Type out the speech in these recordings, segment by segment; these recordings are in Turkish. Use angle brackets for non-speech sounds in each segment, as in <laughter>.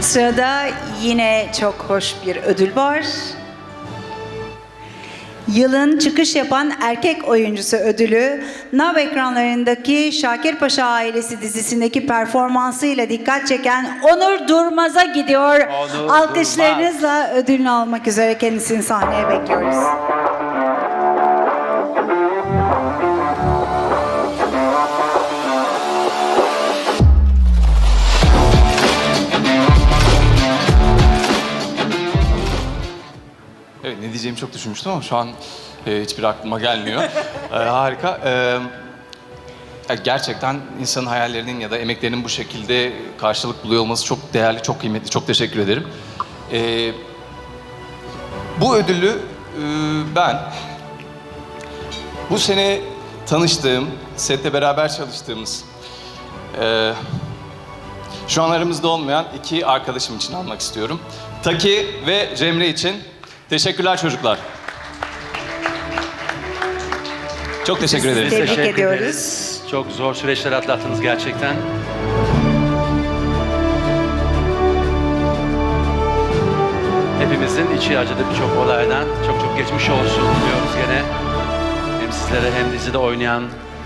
Sırada yine çok hoş bir ödül var. Yılın çıkış yapan erkek oyuncusu ödülü NAV ekranlarındaki Şakir Paşa ailesi dizisindeki performansıyla dikkat çeken Onur Durmaz'a gidiyor. Onur Alkışlarınızla ödülünü almak üzere kendisini sahneye bekliyoruz. Evet ne diyeceğimi çok düşünmüştüm ama şu an e, hiçbir aklıma gelmiyor. <laughs> E, harika. E, ya gerçekten insanın hayallerinin ya da emeklerinin bu şekilde karşılık buluyor olması çok değerli, çok kıymetli. Çok teşekkür ederim. E, bu ödülü e, ben bu sene tanıştığım, sette beraber çalıştığımız, e, şu an aramızda olmayan iki arkadaşım için almak istiyorum. Taki ve Cemre için teşekkürler çocuklar. Çok teşekkür Biz ederiz. Tebrik Teşekkür ediyoruz. ederiz. Çok zor süreçler atlattınız gerçekten. Hepimizin içi acıdı birçok olaydan. Çok çok geçmiş olsun diyoruz gene. Hem sizlere hem dizide oynayan,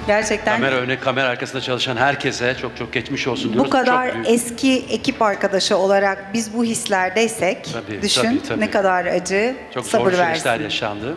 Gerçekten kamera önü, kamera arkasında çalışan herkese çok çok geçmiş olsun diyoruz. bu kadar çok büyük. eski ekip arkadaşı olarak biz bu hislerdeysek Tabii, düşün tabii, tabii. ne kadar acı çok zor sabır süreçler versin. yaşandı.